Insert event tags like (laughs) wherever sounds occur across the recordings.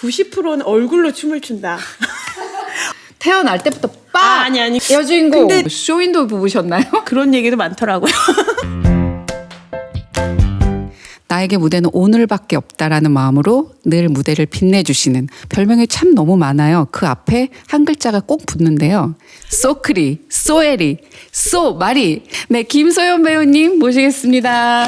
90%는 얼굴로 춤을 춘다. (laughs) 태어날 때부터 빡! 아, 아니, 아니. 여주인공 근데- 쇼윈도 부부셨나요? (laughs) 그런 얘기도 많더라고요. (laughs) 나에게 무대는 오늘밖에 없다라는 마음으로 늘 무대를 빛내주시는 별명이 참 너무 많아요. 그 앞에 한 글자가 꼭 붙는데요. 소크리, 소에리, 소 마리. 네, 김소연 배우님 모시겠습니다.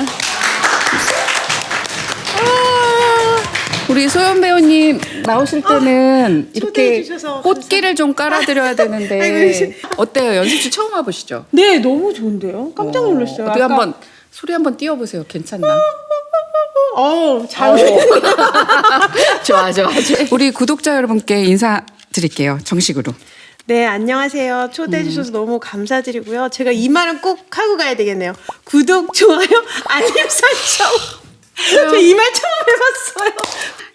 우리 소연 배우님 나오실 때는 이렇게 초대해 주셔서 꽃길을 좀 깔아드려야 되는데 (laughs) 어때요? 연습실 처음 와보시죠? 네, 너무 좋은데요. 깜짝 놀랐어요. 어떻게 아까- 한번 소리 한번 띄워보세요. 괜찮나? (laughs) 어, 잘. (laughs) 좋아, 좋아, 좋아. 우리 구독자 여러분께 인사드릴게요. 정식으로. 네, 안녕하세요. 초대해 음. 주셔서 너무 감사드리고요. 제가 이 말은 꼭 하고 가야 되겠네요. 구독, 좋아요, 알림 설정. 저 이 말 처음 해봤어요.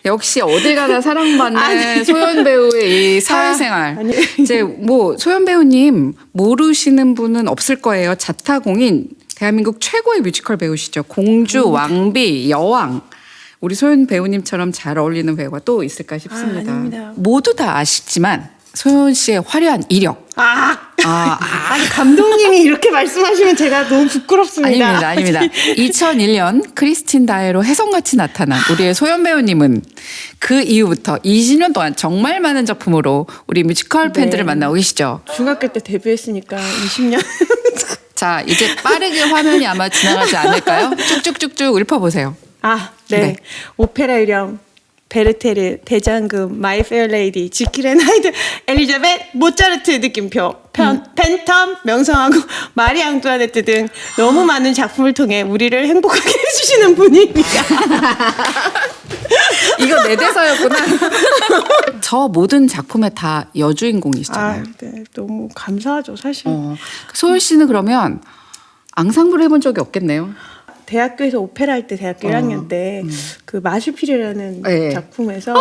역시 어딜 가나 사랑받는 아니. 소연 배우의 이 사회생활. 아. 이제 뭐 소연 배우님 모르시는 분은 없을 거예요. 자타공인 대한민국 최고의 뮤지컬 배우시죠. 공주, 음. 왕비, 여왕. 우리 소연 배우님처럼 잘 어울리는 배우가 또 있을까 싶습니다. 아, 아닙니다. 모두 다 아시지만 소연 씨의 화려한 이력. 아, 아, 아, 아니 감독님이 이렇게 말씀하시면 제가 너무 부끄럽습니다. 아닙니다, 아닙니다. (laughs) 2001년 크리스틴 다에로 혜성같이 나타난 우리의 소연 배우님은 그 이후부터 20년 동안 정말 많은 작품으로 우리 뮤지컬 팬들을 네. 만나고 계시죠. 중학교 때 데뷔했으니까 20년. (laughs) 자, 이제 빠르게 화면이 아마 지나가지 않을까요? (laughs) 쭉쭉쭉쭉 읊어보세요. 아, 네. 네. 오페라 유령, 베르테르, 대장금, 마이 페어 레이디, 지킬 앤 하이드, 엘리자벳, 모차르트 느낌표, 편, 팬텀, 명성하고 (laughs) 마리 앙뚜아네트 등 너무 많은 작품을 통해 우리를 행복하게 (laughs) 해주시는 분입니다. (laughs) 이거 내 대사였구나. 저 모든 작품에 다 여주인공이시잖아요. 아, 네. 너무 감사하죠, 사실. 어, 소연 씨는 그러면 앙상블 해본 적이 없겠네요. 대학교에서 오페라 할 때 대학교 1학년 때 그 마슈필이라는 네. 작품에서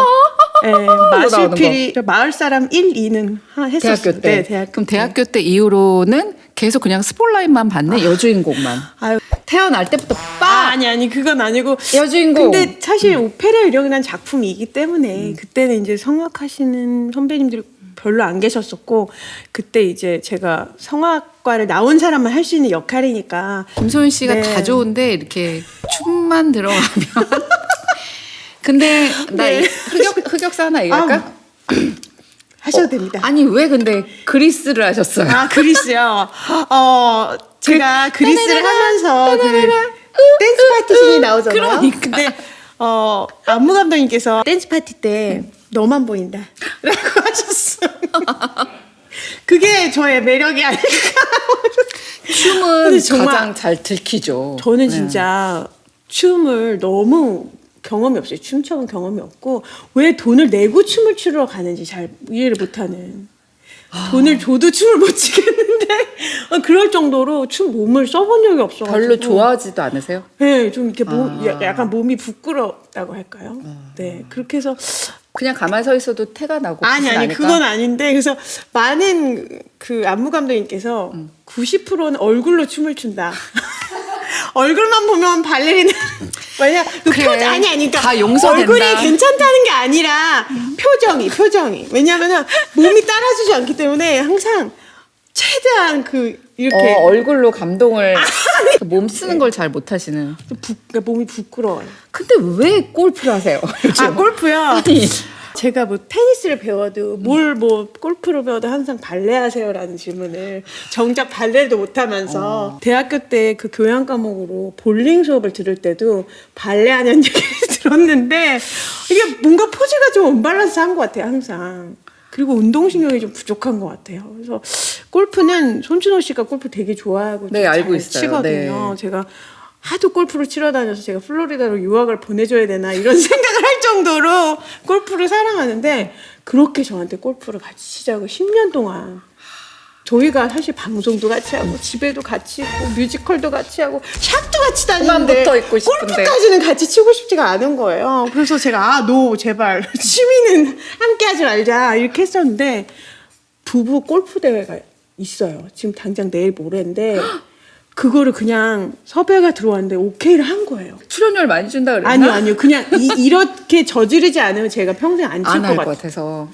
네, 나오는 마슈필이 마을 사람 1, 2는 했었어요. 대학교 때. 네, 대학교 그럼 때. 대학교 때 이후로는 계속 그냥 스폴라이트만 받는 여주인공만. 아유, 태어날 때부터 아, 빡! 아니 아니 그건 아니고 여주인공. 근데 사실 오페라 유령이라는 작품이기 때문에 그때는 이제 성악하시는 선배님들이 별로 안 계셨었고 그때 이제 제가 성악과를 나온 사람만 할 수 있는 역할이니까 김소연 씨가 네. 다 좋은데 이렇게 춤만 들어가면 (laughs) 근데 나 네. 이 흑역 흑역사 하나 얘기할까? (clears throat) 하셔도 됩니다. 아니 왜 근데 그리스를 하셨어요? 아 그리스요. 어 제가 그 리스를 하면서 그 댄스 파티 씬이 나오잖아요. 그러니까. 근데 어 안무 감독님께서 댄스 파티 때 너만 보인다 라고 (laughs) 하셨어요. 그게 저의 매력이 아닐까. 춤은 근데 정말- 가장 잘 들키죠. 저는 네. 진짜 춤을 너무 경험이 없어요. 춤춰본 경험이 없고 왜 돈을 내고 춤을 추러 가는지 잘 이해를 못하는. 아. 돈을 줘도 춤을 못 추겠는데 어, 그럴 정도로 춤 몸을 써본 적이 없어가지고 별로 좋아하지도 않으세요? 네, 좀 이렇게 몸 아. 야- 약간 몸이 부끄럽다고 할까요? 네, 그렇게 해서 그냥 가만히 서 있어도 태가 나고 아니 아니? 그건 아닌데 그래서 많은 그 안무 감독님께서 음. 90%는 얼굴로 춤을 춘다. (laughs) 얼굴만 보면 발레리는 (laughs) 왜냐 그 그래. 표정 아니 아니 그러니까 다 용서된다. 얼굴이 괜찮다는 게 아니라 표정이 표정이 왜냐면은 몸이 따라주지 않기 때문에 항상 최대한 그 이렇게 어, 얼굴로 감동을 그몸 쓰는 걸 잘 못하시는. 좀 부, 그러니까 몸이 부끄러워요. 근데 왜 골프를 하세요? (laughs) 요즘? 아 골프요. 아니. 제가 뭐 테니스를 배워도 뭘 뭐 골프를 배워도 항상 발레 하세요라는 질문을 정작 발레도 못하면서 대학교 때 그 교양 과목으로 볼링 수업을 들을 때도 발레 하는 (laughs) 얘기를 들었는데 이게 뭔가 포즈가 좀 언밸런스한 것 같아요 항상. 그리고 운동신경이 좀 부족한 것 같아요. 그래서 골프는 손준호 씨가 골프 되게 좋아하고 네, 좀 알고 잘 있어요. 치거든요. 네. 제가 하도 골프를 치러 다녀서 제가 플로리다로 유학을 보내줘야 되나 이런 (laughs) 생각을 할 정도로 골프를 사랑하는데 그렇게 저한테 골프를 같이 치자고 10년 동안 저희가 사실 방송도 같이 하고 집에도 같이 있고 뮤지컬도 같이 하고 샵도 같이 다니는데 그만 붙어 있고 싶은데. 골프까지는 같이 치고 싶지가 않은 거예요. 그래서 제가 아너 제발 (laughs) 취미는 함께 하지 말자 이렇게 했었는데 부부 골프 대회가 있어요. 지금 당장 내일 모레인데 (gasps) 그거를 그냥 섭외가 들어왔는데 오케이를 한 거예요. 출연료를 많이 준다 그랬나? 아니요, 아니요. 그냥 이, 렇게 저지르지 않으면 제가 평생 안 칠 것 안할 것 같아요. 같아서.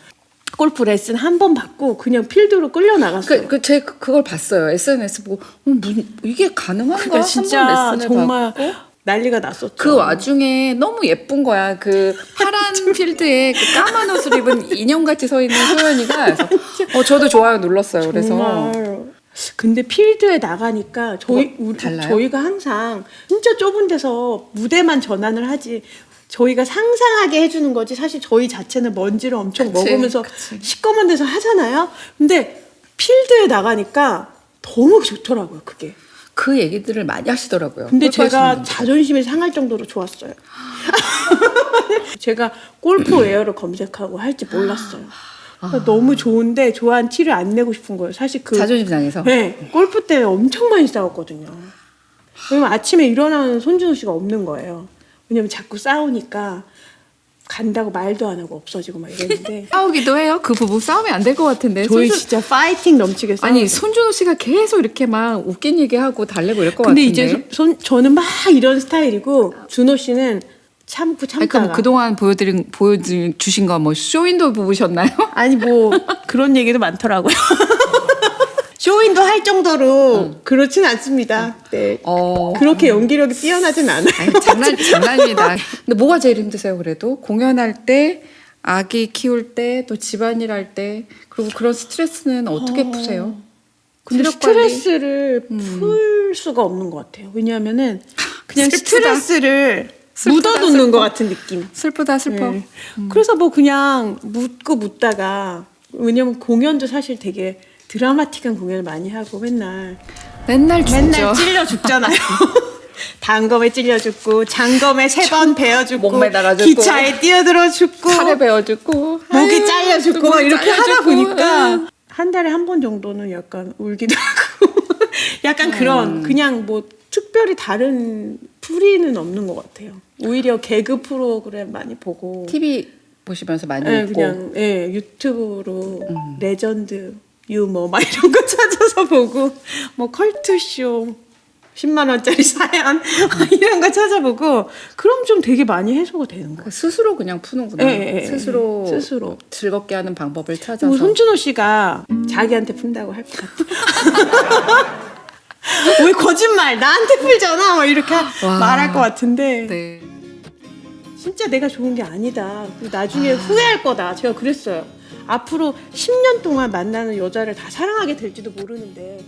골프 레슨 한 번 받고 그냥 필드로 끌려 나갔어요. 그, 그, 제 그- 그걸 봤어요. SNS 보고, 어, 무, 이게 가능한가? 그러니까 진짜 한번 레슨을 정말 받고. 난리가 났었죠. 그 와중에 너무 예쁜 거야. 그 파란 (laughs) 필드에 그 까만 옷을 입은 인형같이 서 있는 소연이가. 그래서 어, 저도 좋아요 눌렀어요. 그래서. 정말. 근데 필드에 나가니까 저희 뭐가 우리, 달라요? 저희가 항상 진짜 좁은 데서 무대만 전환을 하지 저희가 상상하게 해주는 거지 사실 저희 자체는 먼지를 엄청 그치, 먹으면서 그치. 시꺼먼 데서 하잖아요. 근데 필드에 나가니까 너무 좋더라고요 그게. 그 얘기들을 많이 하시더라고요. 근데 골프 제가. 자존심이 상할 정도로 좋았어요. (laughs) 제가 골프 웨어를 검색하고 할지 몰랐어요. 그러니까 너무 좋은데 좋아한 티를 안 내고 싶은 거예요. 사실 그 자존심 상해서. 네, 골프 때문에 엄청 많이 싸웠거든요. 왜냐면 아침에 일어나는 손준호 씨가 없는 거예요. 왜냐면 자꾸 싸우니까 간다고 말도 안 하고 없어지고 막 이랬는데 (laughs) 싸우기도 해요. 그 부부 싸우면 안 될 것 같은데. 저희 손준- 진짜 파이팅 넘치게 싸워. 아니 손준호 씨가 계속 이렇게 막 웃긴 얘기하고 달래고 이럴 것 근데 같은데. 이제 손, 저는 막 이런 스타일이고 준호 씨는 참고 아니, 참다가 그럼 그동안 보여드린 보여주신 거 뭐 쇼윈도 보셨나요? 아니 뭐 (laughs) 그런 얘기도 많더라고요. 쇼윈도 할 정도로 그렇진 않습니다. 네. 어. 그렇게 연기력이 뛰어나진 않아요. 아니, 장난 (laughs) 장난입니다. 근데 뭐가 제일 힘드세요? 그래도 공연할 때 아기 키울 때 또 집안일 할 때 그리고 그런 스트레스는 어떻게 푸세요? 근데 체력 관리? 음. 스트레스를 풀 수가 없는 것 같아요. 왜냐하면은 (laughs) 그냥 슬프다. 스트레스를 슬프다, 묻어두는 슬퍼. 것 같은 느낌. 슬프다 슬퍼. 네. 그래서 뭐 그냥 묻고 묻다가 왜냐면 공연도 사실 되게 드라마틱한 공연을 많이 하고 맨날 맨날 죽죠. 맨날 찔려 죽잖아요. (laughs) 단검에 찔려 죽고 장검에 세 번 베어 죽고 목 매달아 죽고, 기차에 뛰어들어 죽고 칼에 베어 죽고 목이 잘려 죽고 막 이렇게 하다 잘려죽고. 보니까 한 달에 한 번 정도는 약간 울기도 (laughs) 하고 약간 그런 그냥 뭐 특별히 다른 풀이는 없는 것 같아요. 오히려 개그 프로그램 많이 보고 TV 보시면서 많이 예, 웃고 그냥 예, 유튜브로 레전드 유머 막 이런 거 찾아서 보고 뭐 컬투쇼 10만 원짜리 사연 (laughs) 이런 거 찾아보고 그럼 좀 되게 많이 해소가 되는 거예요. 스스로 그냥 푸는구나. 예, 예, 예. 스스로 스스로. 즐겁게 하는 방법을 찾아서. 뭐 손준호 씨가 자기한테 푼다고 할 것 같아. (laughs) 왜 거짓말 나한테 풀잖아 막 이렇게 와. 말할 것 같은데 네. 진짜 내가 좋은 게 아니다. 나중에 후회할 거다. 제가 그랬어요. 앞으로 10년 동안 만나는 여자를 다 사랑하게 될지도 모르는데